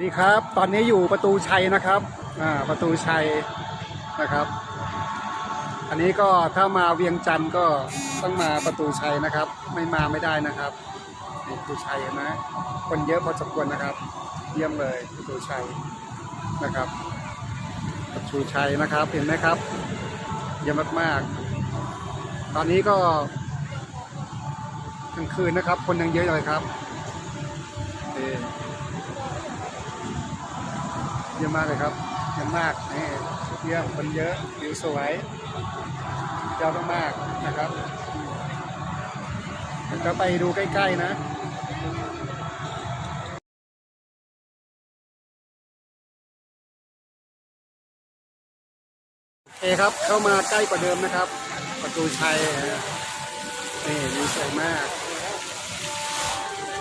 ดีครับ ตอนนี้อยู่ประตูชัยนะครับอ่าประตูชัยนะครับ อันนี้ก็ถ้ามาเวียงจันทร์ก็ต้องมาประตูชัยนะครับ ไม่มาไม่ได้นะครับนี่ประตูชัยเห็นไหมคนเยอะพอสมควรนะครับ เยี่ยมเลยประตูชัยนะครับ ประตูชัยนะครับเห็นไหมครับ เยี่ยมมากๆ ตอนนี้ก็กลางคืนนะครับ คนยังเยอะเลยครับนี่ เยี่ยมมากเลยครับเยี่ยมมากนี่เยี่ยมคนเยอะวิวสวยยอดมากๆนะครับเดี๋ยวไปดูใกล้ๆนะโอเคครับเข้ามาใกล้กว่าเดิมนะครับ ประตูชัยนะนี่วิวสวยมาก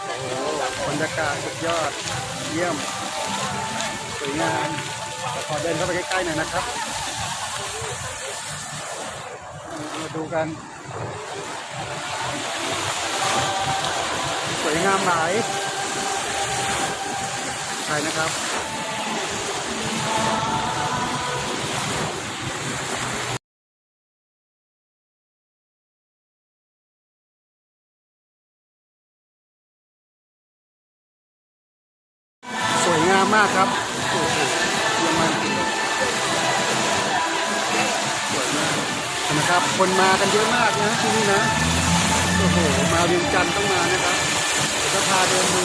โอ้บรรยากาศสุดยอดเยี่ยม งามแต่ขอเดินเข้าไปใกล้ๆหน่อยนะครับ มาดูกัน สวยงามหลายใช่นะครับสวยงามมากครับ เยี่ยมมากจริงสวยมากนะครับ คนมากันเยอะมากนะที่นี่นะ โอ้โห มาเวียงจันทร์ต้องมานะครับจะพาเดินดู